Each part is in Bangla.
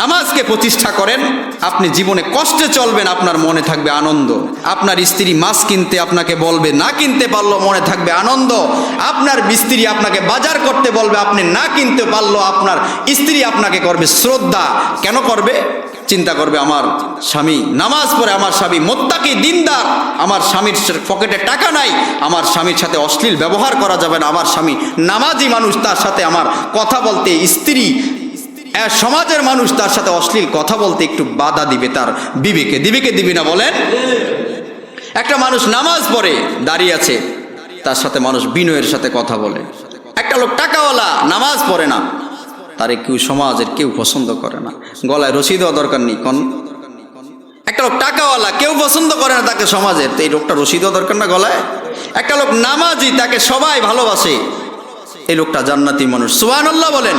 নামাজকে প্রতিষ্ঠা করেন, আপনি জীবনে কষ্টে চলবেন, আপনার মনে থাকবে আনন্দ। আপনার স্ত্রী মাছ কিনতে আপনাকে বলবে, না কিনতে পারল মনে থাকবে আনন্দ। আপনার স্ত্রী আপনাকে বাজার করতে বলবে, আপনি না কিনতে পারল আপনার স্ত্রী আপনাকে করবে শ্রদ্ধা। কেন করবে? চিন্তা করবে, আমার স্বামী নামাজ পড়ে, আমার স্বামী মোত্তাকি দিনদার, আমার স্বামীর পকেটে টাকা নাই, আমার স্বামীর সাথে অশ্লীল ব্যবহার করা যাবে না, আমার স্বামী নামাজি মানুষ, তার সাথে আমার কথা বলতে স্ত্রী সমাজের মানুষ তার সাথে অশ্লীল কথা বলতে একটু বাধা দিবে তার বিবেকে। দিবিকে দিবি না বলেন? একটা মানুষ নামাজ পড়ে, দাঁড়িয়ে আছে, তার সাথে মানুষ বিনয়ের সাথে কথা বলে। একটা লোক টাকাওয়ালা, নামাজ পড়ে না, তারে কেউ সমাজের কেউ পছন্দ করে না। গলায় রশি দেওয়া দরকার নেই, কন। একটা লোক টাকাওয়ালা, কেউ পছন্দ করে না তাকে সমাজের, তো এই লোকটা রশি দেওয়া দরকার না গলায়? একটা লোক নামাজি, তাকে সবাই ভালোবাসে, এই লোকটা জান্নাতি মানুষ। সুহান বলেন।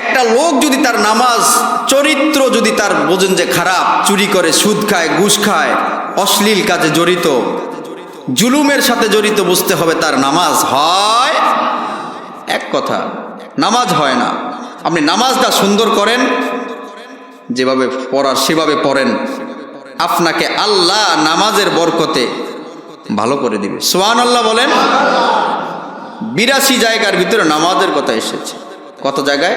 একটা লোক যদি তার নামাজ, চরিত্র যদি তার বোঝেন যে খারাপ, চুরি করে, সুদ খায়, ঘুষ খায়, অশ্লীল কাজে জড়িত, জুলুমের সাথে জড়িত বুঝতে হবে তার নামাজ হয়। এক কথা, নামাজ হয় না। আপনি নামাজটা সুন্দর করেন, যেভাবে পড়ার, সেভাবে পড়েন। আপনাকে আল্লাহ নামাজের বরকতে ভালো করে দিবে। সোহান আল্লাহ বলেন, বিরাশি জায়গার ভিতরে নামাজের কথা এসেছে। কত জায়গায়?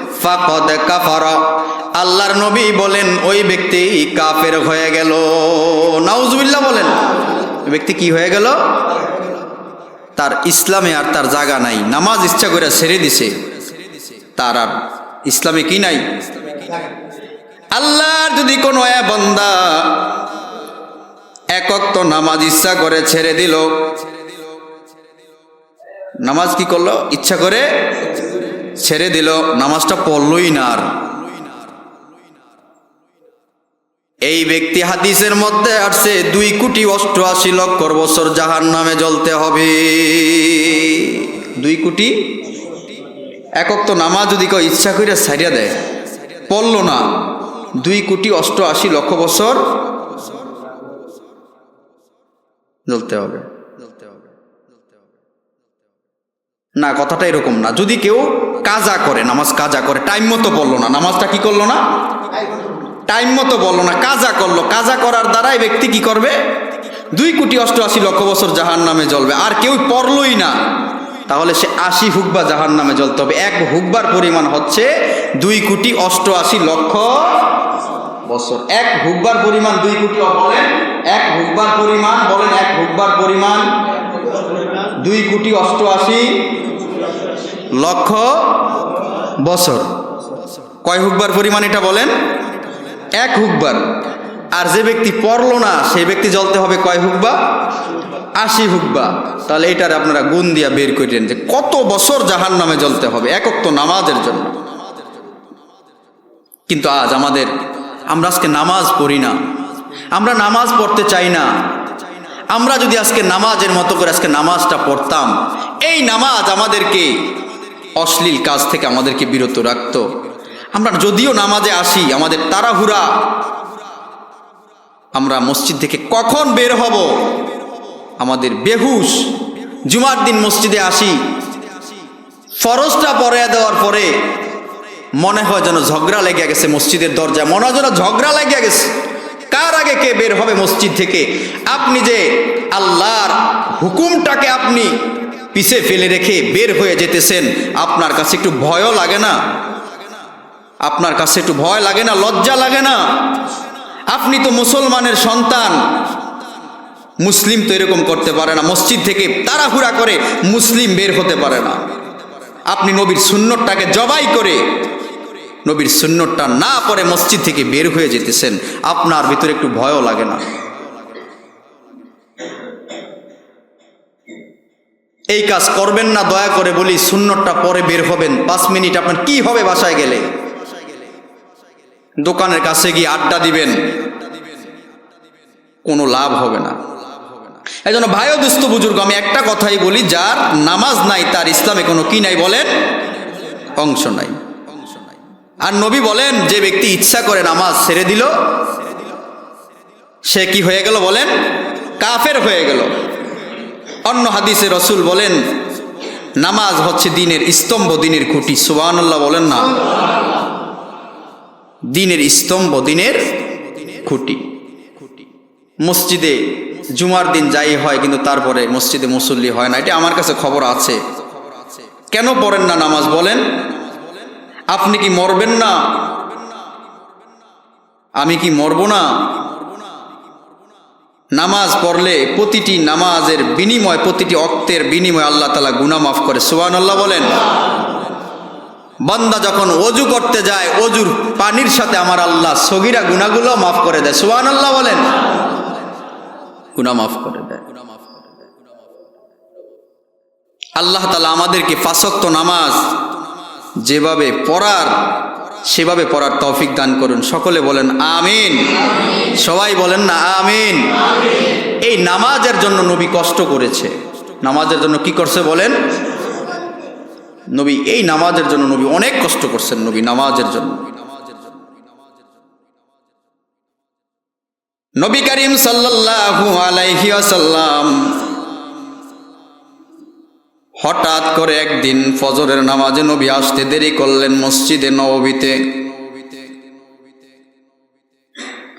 ফাকদ কাফার। আল্লাহর নবী বলেন, ওই ব্যক্তি কাফের হয়ে গেল। নাউজুবিল্লাহ বলেন ব্যক্তি কি হয়ে গেল? তার ইসলামে আর তার জায়গা নাই। নামাজ ইচ্ছা করে ছেড়ে দিছে। তার আর ইসলামে কি নাই? আল্লাহর যদি কোনো বন্দা একক তো নামাজ ইচ্ছা করে ছেড়ে দিল, নামাজ কি করল? ইচ্ছা করে ছেড়ে দিল, নামাজটা পড়লই না আর। এই ব্যক্তি হাদিসের মধ্যে আসছে, দুই কোটি অষ্টআশি লক্ষ বছর জাহান নামে জ্বলতে হবে। দুই কোটি? একক তো নামাজ যদি কেউ ইচ্ছা করে ছাড়িয়া দেয়, পড়ল না, দুই কোটি অষ্টআশি লক্ষ বছর জ্বলতে হবে। না, কথাটা এরকম না। যদি কেউ কাজা করে, নামাজ কাজা করে, টাইম মতো বলল না, নামাজটা কি করল না? টাইম মতো বলল না, কাজা করল। কাজা করার দ্বারা এই ব্যক্তি কি করবে? দুই কোটি অষ্টআশি লক্ষ বছর জাহান নামে জ্বলবে। আর কেউ পড়লই না, তাহলে সে আশি হুকবা জাহান নামে জ্বলতে হবে। এক হুকবার পরিমাণ হচ্ছে দুই কোটি অষ্টআশি লক্ষ বছর। এক হুকবার পরিমাণ দুই কোটি, বলেন, এক হুকবার পরিমাণ, বলেন, এক হুকবার পরিমাণ দুই কোটি অষ্টআশি লক্ষ বছর। কয় হুকবার পরিমাণ এটা বলেন? এক হুকবার আর যে ব্যক্তি পড়ল না, সেই ব্যক্তি জ্বলতে হবে কয় হুকবা আশি হুকবা তাহলে এটার আপনারা গুণ দিয়া বের করেন যে কত বছর জাহান নামে জ্বলতে হবে একক তো নামাজের জন্য। কিন্তু আজ আমাদের, আমরা আজকে নামাজ পড়ি না। আমরা নামাজ পড়তে চাই না। আমরা যদি আজকে নামাজের মতো করে আজকে নামাজটা পড়তাম, এই নামাজ আমাদেরকে অশ্লীল কাজ থেকে আমাদেরকে বিরত রাখত। আমরা যদিও নামাজে আসি, আমাদের তাড়াহুড়া। আমরা মসজিদ থেকে কখন বের হব? আমাদের বেহুশ। জুমার দিন মসজিদে আসি। ফরজটা পরে দেওয়ার পরে মনে হয় যেন ঝগড়া লেগে গেছে মসজিদের দরজা মনে হয় যেন ঝগড়া লেগে গেছে। কার আগে কে বের হবে মসজিদ থেকে? আপনি যে আল্লাহর হুকুমটাকে আপনি পিছে ফেলে রেখে বের হয়ে যেতেছেন, আপনার কাছে একটু ভয়ও লাগে না? আপনার কাছে একটু ভয় লাগে না? লজ্জা লাগে না? আপনি তো মুসলমানের সন্তান। মুসলিম তো এরকম করতে পারে না। মসজিদ থেকে তাড়াহুড়া করে মুসলিম বের হতে পারে না। আপনি নবীর সুন্নতটাকে জবাই করে নবীর সুন্নতটা না পরে মসজিদ থেকে বের হয়ে যেতেছেন, আপনার ভিতরে একটু ভয়ও লাগে না। এই কাজ করবেন না, দয়া করে বলি, সুন্নতটা পরে বের হবেন। পাঁচ মিনিট, আপনার কি হবে বাসায় গেলে? দোকানের কাছে গিয়ে আড্ডা দিবেন। কোনো লাভ হবে না। এই জন্য ভাইও দুস্থ বুজুর্গ, আমি একটা কথাই বলি, যার নামাজ নাই, তার ইসলামে কোনো কি নাই বলেন? অংশ নাই। আর নবী বলেন, যে ব্যক্তি ইচ্ছা করে নামাজ ছেড়ে দিল, সে কি হয়ে গেল বলেন? কাফের হয়ে গেল। অন্য হাদিসে রসুল বলেন, নামাজ হচ্ছে দিনের স্তম্ভ, দিনের খুঁটি। সুবাহ বলেন না। দিনের স্তম্ভ, দিনের খুঁটি। মসজিদে জুমার দিন যাই হয়, কিন্তু তারপরে মসজিদে মুসল্লি হয় না। এটা আমার কাছে খবর আছে। কেন পড়েন না নামাজ বলেন? আপনি কি মরবেন না? আমি কি মরব না? নামাজ পড়লে প্রতিটি নামাজের বিনিময়, প্রতিটি অক্তের বিনিময় আল্লাহ তালা গুনা মাফ করে। সুবান আল্লাহ বলেন। বান্দা যখন অজু করতে যায়, অজুর পানির সাথে আমার আল্লাহ সগিরা গুনাগুলো মাফ করে দেয়। সুবান আল্লাহ বলেন। গুনা মাফ করে দেয়। আল্লাহ তালা আমাদেরকে ফাঁসক্ত নামাজ যেভাবে পড়ার, সেভাবে পড়ার তৌফিক দান করুন। সকলে বলেন আমিন। সবাই বলেন না, আমিন। এই নামাজের জন্য নবী কষ্ট করেছে। নামাজের জন্য কি করছে বলেন? নবী, এই নামাজের জন্য নবী অনেক কষ্ট করছেন নবী, নামাজের জন্য। নবী করিম সাল্লাল্লাহু আলাইহি ওয়াসাল্লাম হঠাৎ করে একদিন ফজরের নামাজে নবী আসতে দেরি করলেন মসজিদে নবীতে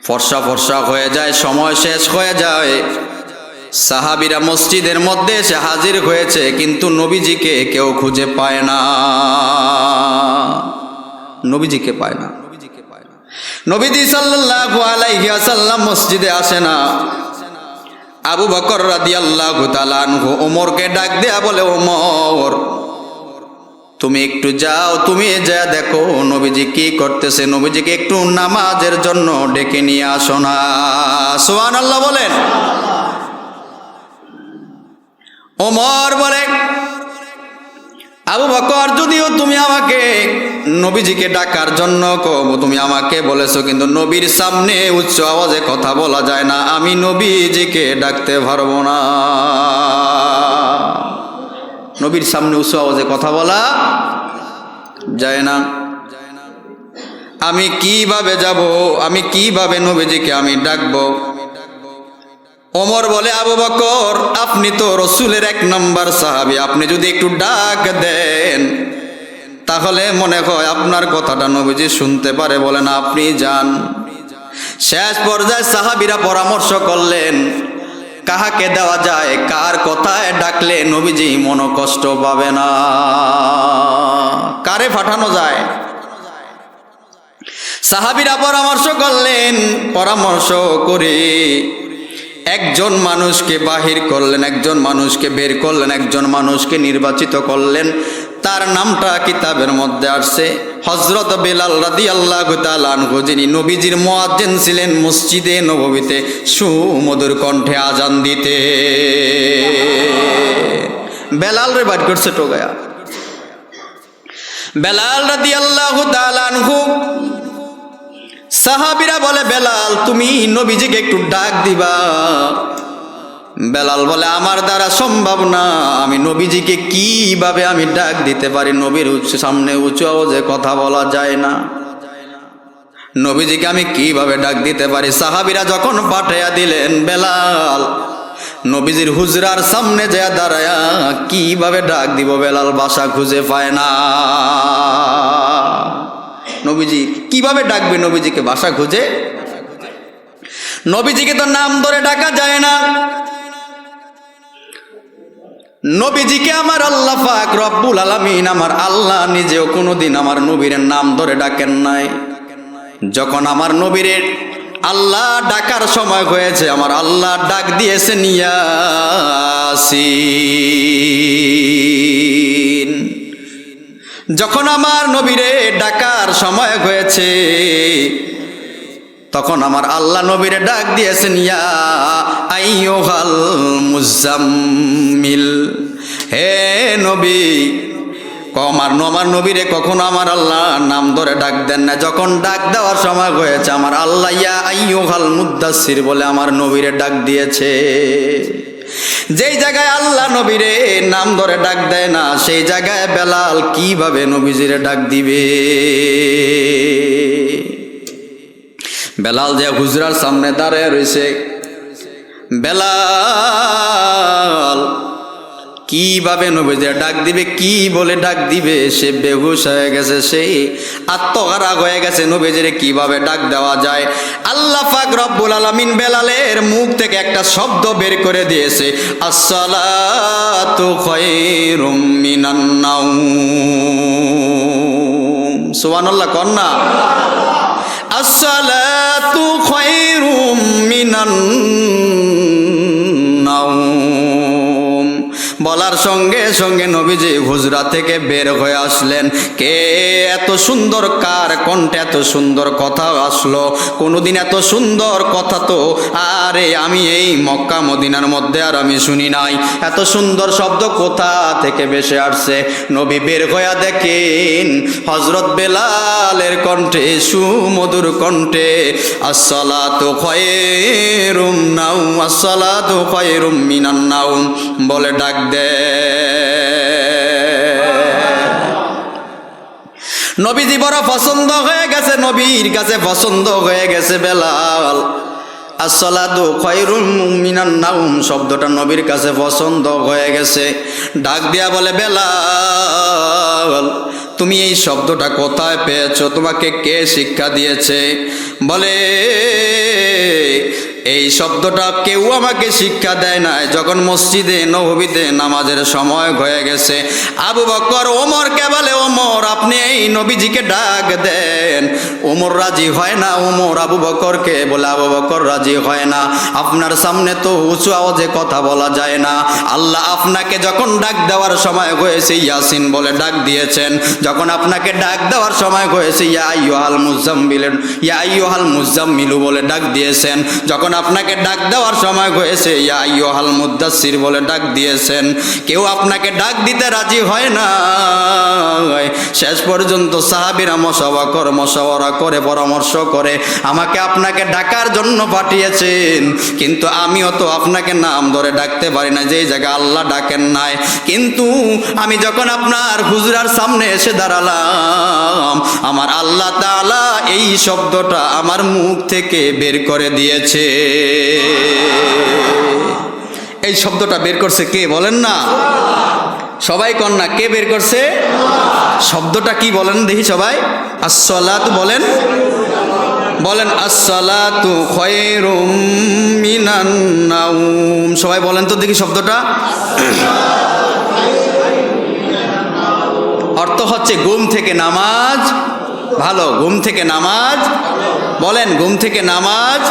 ফর্সা ফর্সা হয়ে যায়, সময় শেষ হয়ে যায়। সাহাবিরা মসজিদের মধ্যে এসে হাজির হয়েছে, কিন্তু নবীজিকে কেউ খুঁজে পায় না। নবীজিকে পায় না। নবীজি সাল্লাল্লাহু আলাইহি ওয়াসাল্লাম মসজিদে আসে না। আবু বকর রাদি আল্লাহ ওমরকে ডাক দেয়া বলে ওমর তুমি একটু যাও, তুমি যা দেখো, নবীজি কি করতেছে, নবীজিকে একটু নামাজের জন্য ডেকে নিয়ে আসো না। সোহান আল্লাহ বলেন। ওমর বলে আবু বকর, যদিও তুমি আমাকে নবীজিকে ডাকার জন্য তুমি আমাকে বলেছ, কিন্তু নবীর সামনে উচ্চ আওয়াজে কথা বলা যায় না। আমি নবীজিকে ডাকতে পারব না। নবীর সামনে উচ্চ আওয়াজে কথা বলা যায় না। আমি কীভাবে যাব? আমি কীভাবে নবীজিকে আমি ডাকবো? ওমর বলে, আবু বকর, আপনি তো রসুলের এক নম্বর সাহাবি, আপনি যদি একটু ডাক দেন, তাহলে মনে হয় আপনার কথাটা নবীজি শুনতে পারে বলেন আপনি যান। শেষ পর্যায়ে সাহাবিরা পরামর্শ করলেন, কাহাকে দেওয়া যায়, কার কথায় ডাকলে নবীজি মন কষ্ট পাবে না? কারে পাঠানো যায়? সাহাবিরা পরামর্শ করলেন, পরামর্শ করে একজন মানুষকে বাহির করলেন, একজন মানুষকে বের করলেন, একজন মানুষকে নির্বাচিত করলেন। তার নামটা কিতাবের মধ্যে আসছে। হজরত বেলাল রাদি আল্লাহ তালু যিনি নবীজির মোয়াজ্জেন ছিলেন, মসজিদে নবীতে সুমধুর কণ্ঠে আজান দিতে। বেলাল রে বাড়ি করছে টোগায়া। বেলাল রাদি আল্লাহ তালু সাহাবিরা বলে, বেলাল, তুমি নবীজিকে একটু ডাক দিবা। বেলাল বলে, আমার দ্বারা সম্ভব না। আমি নবীজিকে কীভাবে আমি ডাক দিতে পারি? নবীর সামনে উঁচু আওয়াজে কথা বলা যায় না। নবীজিকে আমি কীভাবে ডাক দিতে পারি? সাহাবিরা যখন পাঠাইয়া দিলেন, বেলাল, নবীজির হুজরার সামনে যা দাঁড়ায়া, কীভাবে ডাক দিব বেলাল? বাসা খুঁজে পায় না। নবীজি কীভাবে ডাকবে নবীজিকে? বাসা খুঁজে? নবীজিকে তো নাম ধরে ডাকা যায় না। নবীজিকে আমার আল্লাহ পাক রব্বুল আলামিন আমার আল্লাহ নিজেও কোনোদিন আমার নবীর নাম ধরে ডাকেন নাই। যখন আমার নবীর আল্লাহ ডাকার সময় হয়েছে, আমার আল্লাহ ডাক দিয়েছে নিয়াসিন যখন আমার নবীরে ডাকার সময় হয়েছে, তখন আমার আল্লাহ নবীরে ডাক দিয়েছেন, ইয়া মুজাম্মিল, হে নবী, কম আর আমার নবীরে কখনো আমার আল্লাহ নাম ধরে ডাক দেন না। যখন ডাক দেওয়ার সময় হয়েছে, আমার আল্লাহ ইয়া আইয়ুহাল মুদাসসির বলে আমার নবীরে ডাক দিয়েছে। যেই জায়গায় আল্লাহ নবীরে নাম ধরে ডাক দেয় না, সেই জায়গায় বেলাল কীভাবে নবীজিরে ডাক দিবে? বেলাল যে হুজরার সামনে দাঁড়ায় রয়েছে। বেলাল কীভাবে নবীদের ডাক দিবে, কি বলে ডাক দিবে, সে বেহুশ হয়ে গেছে, সেই আত্মহারা হয়ে গেছে নবীজিরে, কীভাবে ডাক দেওয়া যায়? আল্লাহ পাক রব্বুল আলামিন বেলালের মুখ থেকে একটা শব্দ বের করে দিয়েছে, আসসালাতু খায়রুম মিনান নাওম। সুবহানাল্লাহ কন্যা আসসালাতু খায়রুম মিনান সঙ্গে সঙ্গে নবীজি হুজরা থেকে বের হয়ে আসলেন। কে এত সুন্দর কার কণ্ঠে এত সুন্দর কথা আসলো? কোনোদিন এত সুন্দর কথা তো আরে আমি এই মক্কা মদিনার মধ্যে আর আমি শুনি নাই। এত সুন্দর শব্দ কোথা থেকে বেসে আসছে? নবী বের হইয়া দেখেন হজরত বেলালের কণ্ঠে, সুমধুর কণ্ঠে, আসসালাতু খয়েরুম নাও, আসসালাতু খয়েরুম মিনান নাও বলে ডাক দে নবীজি বড় পছন্দ হয়ে গেছে, নবীর কাছে পছন্দ হয়ে গেছে বেলাল। আসসালাতু খয়রুল মিনান নাউম শব্দটা নবীর কাছে পছন্দ হয়ে গেছে। ডাক দিয়া বলে, বেলাল তুমি এই শব্দটা কোথায় পেয়েছ? তোমাকে কে শিক্ষা দিয়েছে? বলে, এই শব্দটা কেউ আমাকে শিক্ষা দেয় নাই। যখন মসজিদে নবীতে নামাজের সময় হয়ে গেছে, আবু বকর ওমরকে বলে ওমর, আপনি এই নবীজিকে ডাক দেন। ওমর রাজি হয় না, ওমর আবু বকরকে বলে, আবু বকর রাজি হয় না। আপনার সামনে তো উঁচু আওয়াজে কথা বলা যায় না। আল্লাহ আপনাকে যখন ডাক দেওয়ার সময় হয়েছে, ইয়াসিন বলে ডাক দিয়েছেন। যখন আপনাকে ডাক দেওয়ার সময় হয়েছে, ইয়া আইয়ুহাল মুজাম্মিলেন, ইয়া আইয়ুহাল মুজাম্মিলু বলে ডাক দিয়েছেন। যখন আপনাকে ডাক দেওয়ার সময় হয়েছে, ইয়া আইয়ুহাল মুদাসসির বলে ডাক দিয়েছেন। কেউ আপনাকে ডাক দিতে রাজি হয় না। শেষ পর্যন্ত সাহাবিরা মশাওয়া করে করে, পরামর্শ করে, আমাকে আপনাকে ডাকার জন্য পাঠিয়েছেন। কিন্তু আমিও তো আপনাকে নাম ধরে ডাকতে পারি না, যেই জায়গায় আল্লাহ ডাকেন নাই। কিন্তু আমি যখন আপনার হুজরার সামনে এসে দাঁড়ালাম। আমার আল্লাহ তাআলা এই শব্দটা আমার মুখ থেকে বের করে দিয়েছে। এই শব্দটা বের করছে কে বলেন না? সবাই কন্যা কে বের করছে? শব্দটা কি বলেন দেখি সবাই। আসসালাত বলেন। বলেন নাউম সবাই বলেন তো দেখি শব্দটা। হচ্ছে ঘুম থেকে নামাজ ভালো, ঘুম থেকে নামাজ বলেন ঘুম থেকে নামাজ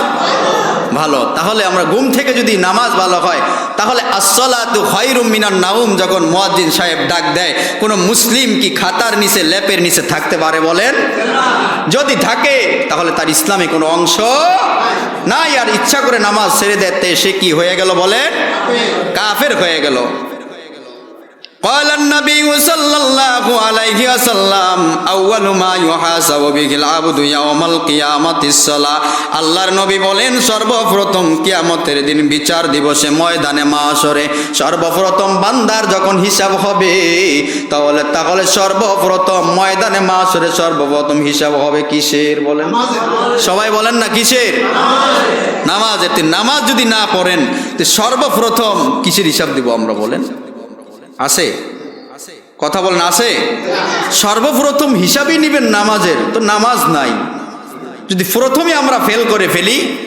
ভালো। তাহলে আমরা ঘুম থেকে যদি নামাজ ভালো হয়, তাহলে আসসালাতু খয়রুম মিনান নাউম যখন মুয়াজ্জিন সাহেব ডাক দেয়, কোনো মুসলিম কি খাতার নিচে, লেপের নিচে থাকতে পারে বলেন? যদি থাকে, তাহলে তার ইসলামে কোনো অংশ নাই। আর ইচ্ছা করে নামাজ ছেড়ে দেতে সে কি হয়ে গেল বলেন? কাফের হয়ে গেল। قال النبي صلى الله عليه وسلم أول ما يحاسب به العبد يوم القيامة الصلاة আল্লাহর নবী বলেন সর্বপ্রথম কিয়ামতের দিন বিচার দিবসে ময়দানে মাসরে সর্বপ্রথম বান্দার যখন হিসাব হবে তাহলে তাহলে সর্বপ্রথম ময়দানে মাসরে সর্বপ্রথম হিসাব হবে কিসের বলেন সবাই বলেন না কিসের নামাজের নামাজ যদি না পড়েন তো সর্বপ্রথম কিসের হিসাব দিব আমরা বলেন আছে? কথা বলেন আছে? সর্বপ্রথম হিসাবই নিবেন নামাজের, তো নামাজ নাই। যদি প্রথমে আমরা ফেল করে ফেলি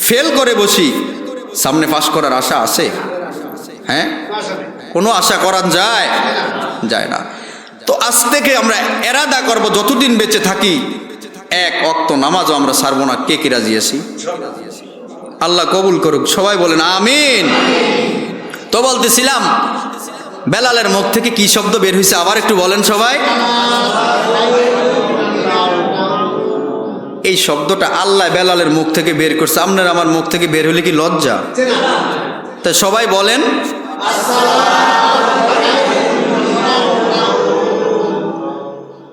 ফেল করে বসি, সামনে পাশ করার আশা আছে? হ্যাঁ? কোনো আশা করা যায়? যায় না। তো আজ থেকে আমরা এরাদা করব, যতদিন বেঁচে থাকি, এক অক্ত নামাজও আমরা সারবো না। কে কে রাজি আছি? আল্লাহ কবুল করুক। সবাই বলেন, আমিন। তো বলতেছিলাম বেলালের মুখ থেকে কি শব্দ বের হয়েছে আবার একটু বলেন সবাই। এই শব্দটা আল্লাহ বেলালের মুখ থেকে বের করছে। আপনার আমার মুখ থেকে বের হলে কি লজ্জা? তা সবাই বলেন।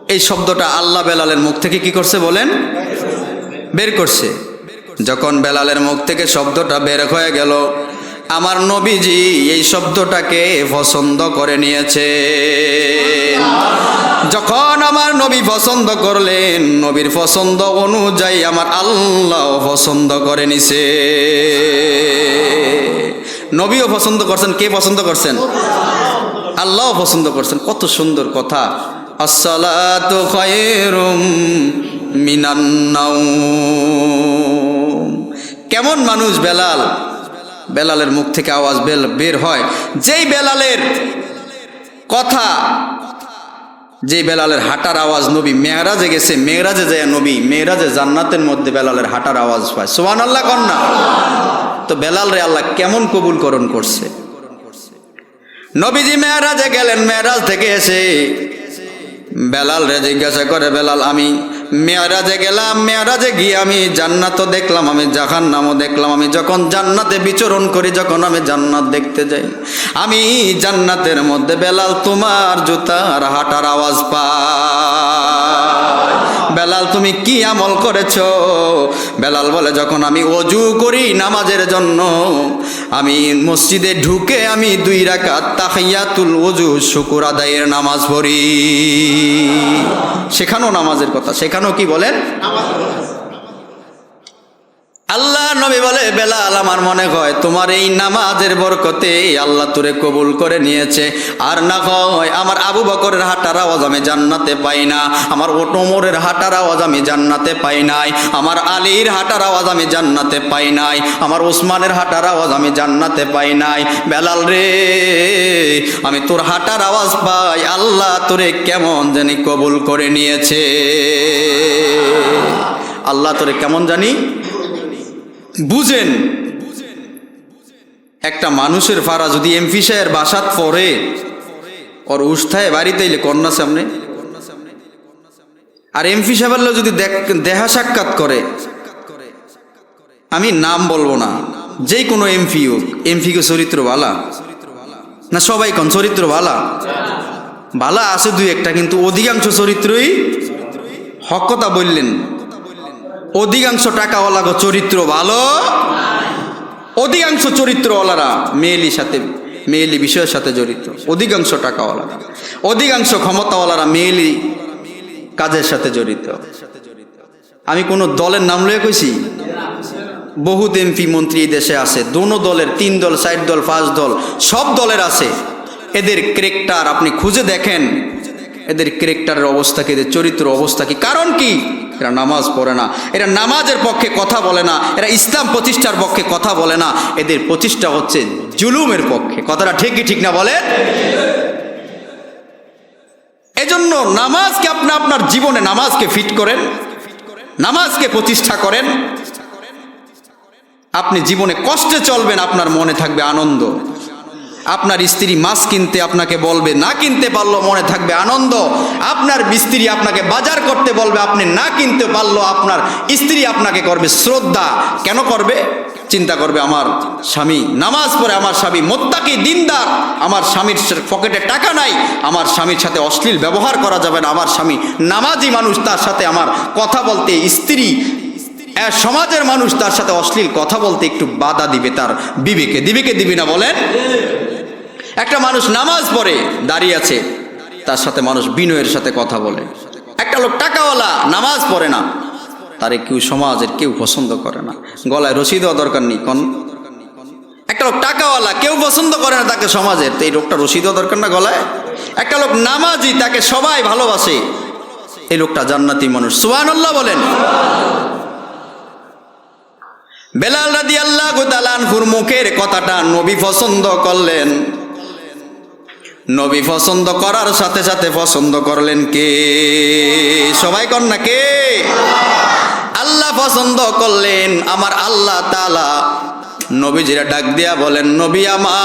এই শব্দটা আল্লাহ বেলালের মুখ থেকে কি করছে বলেন? বের করছে। যখন বেলালের মুখ থেকে শব্দটা বের হয়ে গেল আমার নবীজি এই শব্দটাকে পছন্দ করে নিয়েছে যখন আমার নবী পছন্দ করলেন, নবীর পছন্দ অনুযায়ী আমার আল্লাহ পছন্দ করে নিছে। নবীও পছন্দ করছেন, কে পছন্দ করছেন? আল্লাহ পছন্দ করছেন। কত সুন্দর কথা। আসসালাতু কেমন মানুষ বেলাল? বেলালের মুখ থেকে আওয়াজ বেল, বের হয়। যেই বেলালের কথা যে বেলালের হাঁটার আওয়াজ নবী মেয়েরাজে গেছে, মেয়েরাজে যায় নবী, মেয়েরাজে জান্নাতের মধ্যে বেলালের হাঁটার আওয়াজ পায় সোহান আল্লাহ কন্যা তো বেলাল রে আল্লাহ কেমন কবুলকরণ করছে? নবীজি মেয়েরাজে গেলেন, মেয়েরাজ থেকে এসে বেলাল রে জিজ্ঞাসা করে, বেলাল, আমি মেয়ারাজে গেলাম, মেয়ারাজে গিয়ে আমি জান্নাতও দেখলাম, আমি জাহান নামও দেখলাম। আমি যখন জান্নাতে বিচরণ করি, যখন আমি জান্নাত দেখতে যাই, আমি জান্নাতের মধ্যে বেলাল তোমার জুতার হাঁটার আওয়াজ পাই। বেলাল, তুমি কি আমল করেছ? বেলাল বলে, যখন আমি অজু করি নামাজের জন্য, আমি মসজিদে ঢুকে আমি দুই রাকাত তাহিয়াতুল অজু, শুকুর আদায়ের নামাজ পড়ি। সেখানেও নামাজের কথা। সেখানেও কি বলেন? আল্লাহ নবী বলে, বেলাল আমার মনে হয় তোমার এই নামাজের বরকতে আল্লাহ তোরে কবুল করে নিয়েছে। আর না হয় আমার আবু বকরের হাঁটার আওয়াজ আমি জান্নাতে পাই না, আমার ওটমরের হাঁটার আওয়াজ আমি জান্নাতে পাই নাই, আমার আলীর হাঁটার আওয়াজ আমি জান্নাতে পাই নাই, আমার ওসমানের হাঁটার আওয়াজ আমি জান্নাতে পাই নাই। বেলাল রে, আমি তোর হাঁটার আওয়াজ পাই, আল্লাহ তোরে কেমন জানি কবুল করে নিয়েছে। আল্লাহ তোরে কেমন জানি বুঝেন। একটা মানুষের ফারা যদি এমপি সাহের বাসাত পড়ে, ওর উষ্ঠায় বাড়িতে এলে কন্যা সামনে। আর এমপি সাহেবের লোক যদি দেহা সাক্ষাৎ করে, আমি নাম বলব না। যে কোনো এমপি হোক এমপিকে চরিত্র বালা না, সবাই কোন চরিত্র বালা বালা আছে দুই একটা, কিন্তু অধিকাংশ চরিত্রই হক কথা বললেন। অধিকাংশ টাকাওয়ালা চরিত্র ভালো? অধিকাংশ চরিত্রওয়ালারা মেয়েলি সাথে, মেয়েলি বিষয়ের সাথে জড়িত। অধিকাংশ টাকাওয়ালা। অধিকাংশ ক্ষমতাওয়ালারা মেয়েলি কাজের সাথে জড়িত। আমি কোনো দলের নাম লয়ে কইছি? বহুত এমপি মন্ত্রী দেশে আছে। দোনো দলের, তিন দল, চার দল, পাঁচ দল, সব দলের আছে। এদের ক্রেকটার আপনি খুঁজে দেখেন। এদের ক্রেকটারের অবস্থা কি? এদের চরিত্র অবস্থা কি? কারণ কি? এরা নামাজ পড়ে না, এরা নামাজের পক্ষে কথা বলে না, এরা ইসলাম প্রতিষ্ঠার পক্ষে কথা বলে না, এদের প্রতিষ্ঠা হচ্ছে জুলুমের পক্ষে। কথাটা ঠিকই ঠিক না বলে এজন্য নামাজকে আপনি আপনার জীবনে নামাজকে ফিট করেন, নামাজকে প্রতিষ্ঠা করেন। আপনি জীবনে কষ্টে চলবেন, আপনার মনে থাকবে আনন্দ। আপনার স্ত্রী মাছ কিনতে আপনাকে বলবে, না কিনতে পারল, মনে থাকবে আনন্দ। আপনার স্ত্রী আপনাকে বাজার করতে বলবে, আপনি না কিনতে পারল, আপনার স্ত্রী আপনাকে করবে শ্রদ্ধা। কেন করবে? চিন্তা করবে, আমার স্বামী নামাজ পড়ে, আমার স্বামী মোত্তাকি দিনদার, আমার স্বামীর পকেটে টাকা নাই, আমার স্বামীর সাথে অশ্লীল ব্যবহার করা যাবে না, আমার স্বামী নামাজি মানুষ, তার সাথে আমার কথা বলতে স্ত্রী সমাজের মানুষ, তার সাথে অশ্লীল কথা বলতে একটু বাধা দিবে তার বিবেকে। দিবেকে দিবি না বলেন? একটা মানুষ নামাজ পড়ে, দাঁড়িয়ে আছে, তার সাথে মানুষ বিনয়ের সাথে কথা বলে। একটা লোক টাকাওয়ালা, নামাজ পড়ে না, তারে কেউ সমাজের কেউ পছন্দ করে না। গলায় রসি দেওয়া দরকার নেই, কন। একটা লোক টাকাওয়ালা, কেউ পছন্দ করে না তাকে সমাজের, তো এই লোকটা রসি দেওয়া দরকার না গলায়? একটা লোক নামাজি, তাকে সবাই ভালোবাসে। এই লোকটা জান্নাতি মানুষ সুহান আল্লাহ বলেন। বেলাল রাদি আল্লাহ গুতালানহুর মুখের কথাটা নবী পছন্দ করলেন। নবী পছন্দ করার সাথে সাথে পছন্দ করলেন কে? সবাই না কে? আল্লাহ পছন্দ করলেন আমার আল্লাহ তালা নবীজিরা ডাক দিয়া বলেন, নবী আমার।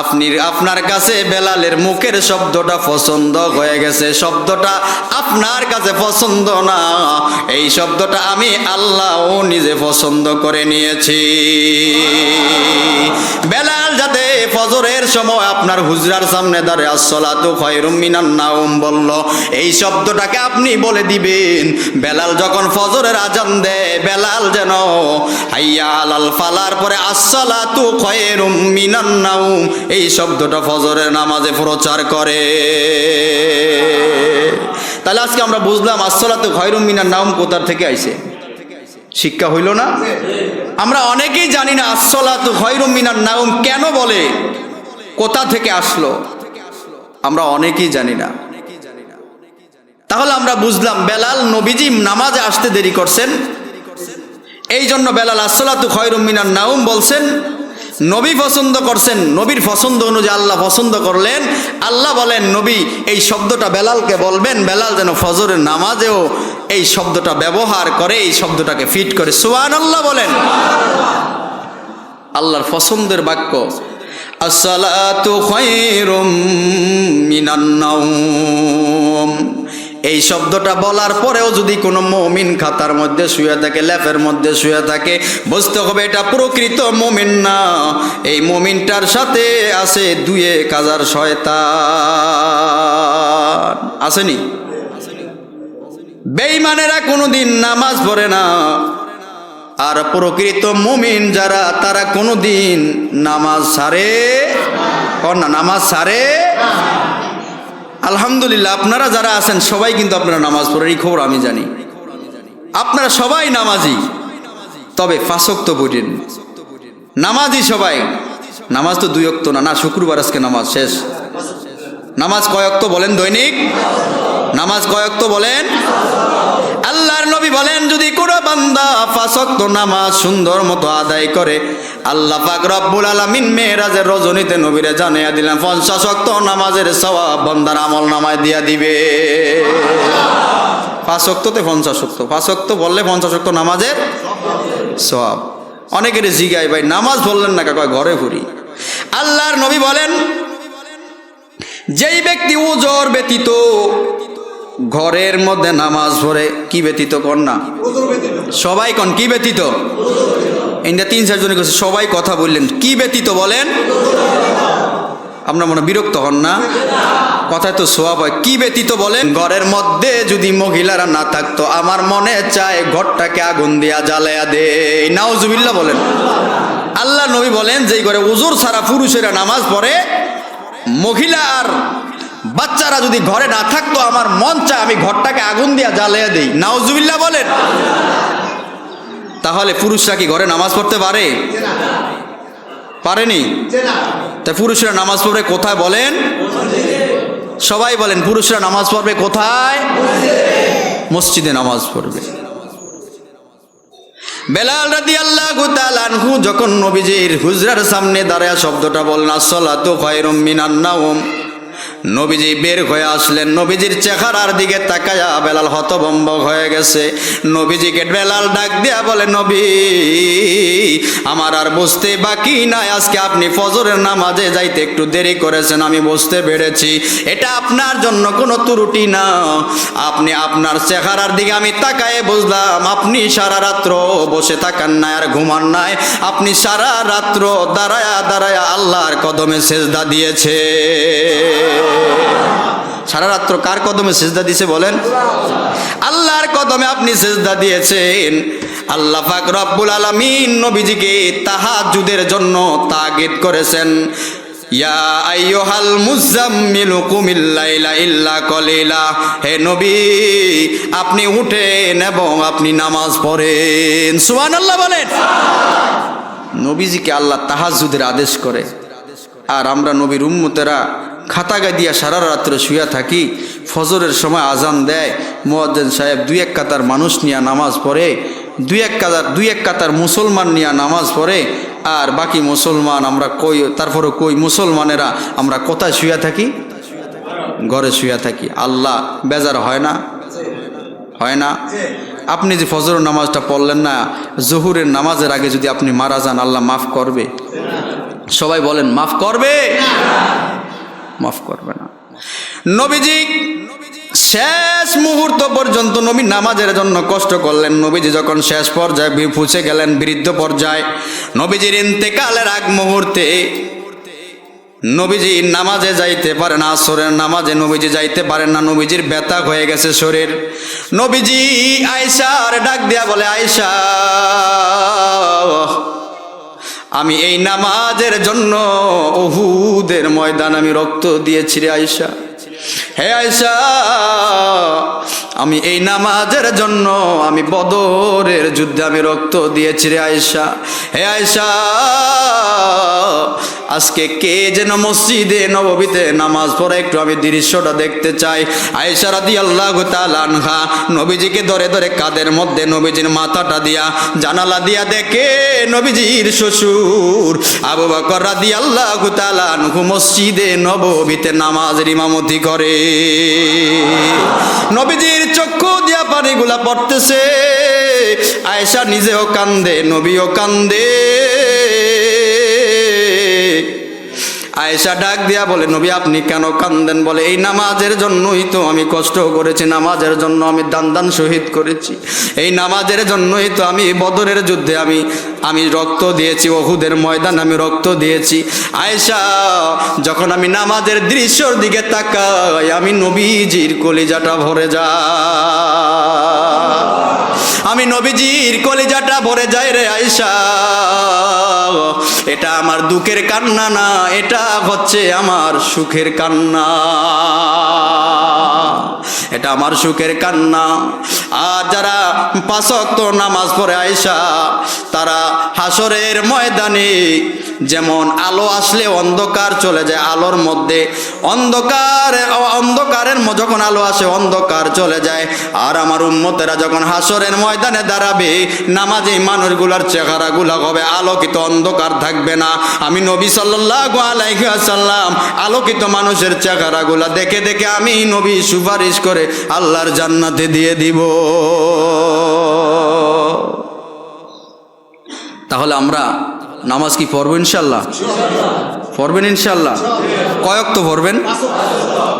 আপনি আপনার কাছে বেলালের মুখের শব্দটা পছন্দ হয়ে গেছে। শব্দটা আপনার কাছে পছন্দ না। এই শব্দটা আমি আল্লাহ নিজে পছন্দ করে নিয়েছি। বেলাল যাতে ফজরের সময় আপনার হুজরার সামনে দাঁড়ে আসসালাতু খয়রুম মিনান নাউম বলল। এই শব্দটাকে আপনি বলে দিবেন, বেলাল যখন ফজরের আজান দেয়, বেলাল যেন, হাইয়া আলাল ফালার পরে, আসসালাতু খয়রুম মিনান নাউম এই শব্দটা ফজরের নামাজে প্রচার করে। তাহলে আজকে আমরা বুঝলাম, আসসালাতু খয়রুম মিনান নাউম কোথার থেকে আইছে? শিক্ষা হইল না। আমরা অনেকেই জানি না আসলাত মিনার নাউম কেন বলে, কোথা থেকে আসলো? আমরা অনেকেই জানি না। তাহলে আমরা বুঝলাম, বেলাল নবীজি নামাজে আসতে দেরি করছেন। এই জন্য বেলাল আসলাতু হয় মিনার নাউম বলছেন নবী পছন্দ করছেন, নবীর পছন্দ অনুযায়ী আল্লাহ পছন্দ করলেন। আল্লাহ বলেন, নবী, এই শব্দটা বেলালকে বলবেন, বেলাল যেন ফজরের নামাজেও এই শব্দটা ব্যবহার করে, এই শব্দটাকে ফিট করে। সুবান আল্লাহ বলেন। আল্লাহর পছন্দের বাক্য, আসসালাতু খায়রুম মিনান এই শব্দটা বলার পরেও যদি কোনো মমিন খাতার মধ্যে শুয়ে থাকে, ল্যাপের মধ্যে শুয়ে থাকে, বুঝতে হবে এটা প্রকৃত মমিন না। এই মমিনটার সাথে আছে দুয়ে কাজার শয়তান। আসেনি? বেঈমানেরা কোনোদিন নামাজ পড়ে না। আর প্রকৃত মুমিন যারা, তারা কোনোদিন নামাজ সারে না, নামাজ সারে আলহামদুলিল্লাহ, আপনারা যারা আছেন, সবাই কিন্তু আপনারা নামাজ পড়েন, এই খবর আমি জানি। আপনারা সবাই নামাজি, তবে ফাঁসক্ত বুঝেন নামাজি সবাই। নামাজ তো দুই অক্ত না না, শুক্রবার আজকে নামাজ শেষ। নামাজ কয়ক্ত বলেন দৈনিক? নামাজ কয়ক্ত বলেন? আল্লাহর নবী বলেন, যদি কোনো বান্দা ফাঁসক্ত নামাজ সুন্দর মতো আদায় করে, আল্লাহ পাক রব্বুল আলামিন মেয়েরাজের রজনীতে নবীরে জানিয়ে দিলেন, পঞ্চাশ অক্ত নামাজের সওয়াব বান্দার আমল নামায় দিয়া দিবে। পাঁচ অক্ততে পঞ্চাশ অক্ত বললে পঞ্চাশ অক্ত নামাজের সওয়াব। অনেকের জিগাই ভাই, নামাজ বললেন না কাকা, ঘরে ঘুরি। আল্লাহর নবী বলেন, যেই ব্যক্তি উজোর ব্যতীত ঘরের মধ্যে নামাজ পড়ে, কি ব্যতীত কর না? সবাই কন, কি ব্যতীত? ইন্ডিয়া তিন চারজনে কাছে সবাই কথা বললেন। কি ব্যতীত বলেন? আপনার মনে বিরক্ত হন না? কথায় তো সোয়াব হয়। কি ব্যতীত বলেন? ঘরের মধ্যে যদি মহিলারা না থাকতো, আমার মনে চায় ঘরটাকে আগুন দিয়া জ্বালায়া দে নাওজুবিল্লা বলেন। আল্লাহ নবী বলেন, যেই ঘরে উজুর ছাড়া পুরুষেরা নামাজ পড়ে মহিলা আর বাচ্চারা যদি ঘরে না থাকতো, আমার মন চায় আমি ঘরটাকে আগুন দিয়া জ্বালিয়ে দেই। নাওজুবিল্লা বলেন। তাহলে পুরুষরা কি ঘরে নামাজ পড়তে পারে? পারেনি? তা পুরুষরা নামাজ পড়বে কোথায় বলেন? সবাই বলেন, পুরুষরা নামাজ পড়বে কোথায়? মসজিদে নামাজ পড়বে। বেলাল রাদি আল্লাহ আনহু যখন নবীজির হুজরার সামনে দাঁড়ায়, শব্দটা বলনা সলাতু খয়রুম মিনান নাওম। নবীজি বের হয়ে আসলেন। নবীজির চেহারার দিকে তাকায়া বেলাল হতবম্ব হয়ে গেছে। নবীজিকে বেলাল ডাক দিয়া বলে, নবী, আমার আর বুঝতে বাকি নাই। আজকে আপনি ফজরের নামাজে যাইতে একটু দেরি করেছেন, আমি বুঝতে পেরেছি। এটা আপনার জন্য কোনো ত্রুটি না। আপনি আপনার চেহারার দিকে আমি তাকায়ে বুঝলাম, আপনি সারা রাত্র বসে থাকান নাই আর ঘুমান নাই। আপনি সারা রাত্র দাঁড়ায়া দাঁড়ায়া আল্লাহর কদমে সেজদা দিয়েছে। সারা রাত্র কার কদমে সেজদা দিছে বলেন? আল্লাহর কদমে আপনি সেজদা দিয়েছেন। আল্লাহ পাক রব্বুল আলামিন নবীজিকে তাহাজ্জুদের জন্য তাগিদ করেছেন। মুজাম্মিলু হে নবী, আপনি উঠেন এবং আপনি নামাজ পড়েন। সুবহানাল্লাহ বলেন। নবীজিকে আল্লাহ তাহাজ্জুদের আদেশ করে। আর আমরা নবীর উম্মতেরা খাতাগা দিয়া সারা রাত্রে শুয়া থাকি, ফজরের সময় আজান দেয়। মোয়াজ্জেন সাহেব দুই এক কাতার মানুষ নিয়ে নামাজ পড়ে, দুই এক কাতার দুই এক কাতার মুসলমান নিয়ে নামাজ পড়ে, আর বাকি মুসলমান আমরা কই তারপরে কই মুসলমানেরা আমরা কোথায় শুয়া থাকি? ঘরে শুয়া থাকি। আল্লাহ, বেজার হয় না? হয় না? আপনি যে ফজরের নামাজটা পড়লেন না, জহুরের নামাজের আগে যদি আপনি মারা যান, আল্লাহ মাফ করবে। সবাই বলেন, মাফ করবে? মাফ করবে না। নবীজি শেষ মুহূর্ত পর্যন্ত নবী নামাজের জন্য কষ্ট করলেন। নবীজি যখন শেষ পর্যায়ে পৌঁছে গেলেন বৃদ্ধ পর্যায়ে। নবীজির ইন্তেকালের আগ মুহূর্তে নবীজি নামাজে যাইতে পারে না, আসরের নামাজে নবীজি যাইতে পারেন না, নবীজির ব্যথা হয়ে গেছে শরীর। নবীজি আয়সার ডাক দেয়া বলে আয়সা আমি এই নামাজের জন্য ওহুদের ময়দান আমি রক্ত দিয়েছি রে আয়সা হে আয়সা আমি এই নামাজের জন্য আমি বদরের যুদ্ধে আমি রক্ত দিয়েছি রে আয়সা হে আয়সা আজকে কে যেন মসজিদে নববীতে নামাজ পড়ে, একটু আমি দৃশ্যটা দেখতে চাই। আয়েশা রাদি আল্লাহ আনহা নবীজিকে ধরে ধরে কাদের মধ্যে নবীজির মাথাটা দিয়া জানালা দিয়া দেখে নবীজির শ্বশুর আবু বকর রাদি আল্লাহ আনহু মসজিদে নববীতে নামাজের ইমামতি করে। নবীজির চক্ষু দিয়া পানিগুলা পড়তেছে। আয়েশা নিজেও কান্দে, নবীও কান্দে। আয়েশা ডাক দিয়া বলে, নবী, আপনি কেন কান্দেন? বলে, এই নামাজের জন্যই তো আমি কষ্ট করেছি, নামাজের জন্য আমি দান দান শহীদ করেছি। এই নামাজের জন্যই তো আমি বদরের যুদ্ধে আমি আমি রক্ত দিয়েছি অহুদের ময়দান আমি রক্ত দিয়েছি। আয়েশা, যখন আমি নামাজের দৃশ্যর দিকে তাকাই, আমি নবীজির কলিজাটা ভরে যা আমি নবীজির কলিজাটা ভরে যাই রে আয়সা এটা আমার দুঃখের কান্না না, এটা হচ্ছে আমার সুখের কান্না। এটা আমার সুখের কান্না। আর যারা পাঁচক্ত নামাজ পড়ে আয়সা তারা হাসরের ময়দানে যেমন আলো আসলে অন্ধকার চলে যায় আলোর মধ্যে। অন্ধকার, অন্ধকারের যখন আলো আসে, অন্ধকার চলে যায়। আর আমার উম্মতেরা যখন হাসরের ময়দানে দাঁড়াবে, নামাজে মানুষগুলার চেহারাগুলা হবে আলোকিত, অন্ধকার থাকবে না। আমি নবী সাল্লাল্লাহু আলাইহি ওয়াসাল্লাম আলোকিত মানুষের চেহারাগুলা দেখে দেখে আমি নবী সুপারিশ করে আল্লাহর জান্নাতে দিয়ে দিব। তাহলে আমরা নামাজ কি পড়ব ইনশাল্লাহ? পড়বেন ইনশাল্লাহ? কয়ক তো পড়বেন?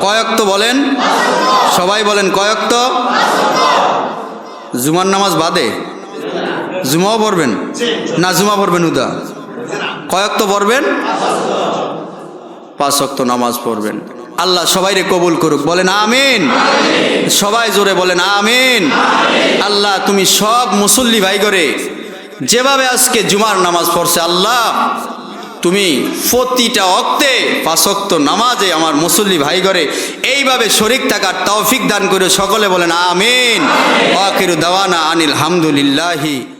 কয়ক তো বলেন? সবাই বলেন কয়ক তো? জুমার নামাজ বাদে? জুমাও পড়বেন? না, জুমা পড়বেন উদা? কয়ক তো পড়বেন? পাঁচ অক্ত নামাজ পড়বেন। আল্লাহ সবাইরে কবুল করুক। বলেন আমিন। সবাই জোরে বলেন আমিন। আল্লাহ, তুমি সব মুসল্লি ভাই করে যেভাবে আজকে জুমার নামাজ পড়ছে, আল্লাহ, তুমি প্রতিটা অক্তে পাঁচক্ত নামাজে আমার মুসল্লি ভাই করে এইভাবে শরিক থাকার তৌফিক দান করে সকলে বলেন আমিন। ওয়াকিরু দাওয়ানা আনিল হামদুলিল্লাহি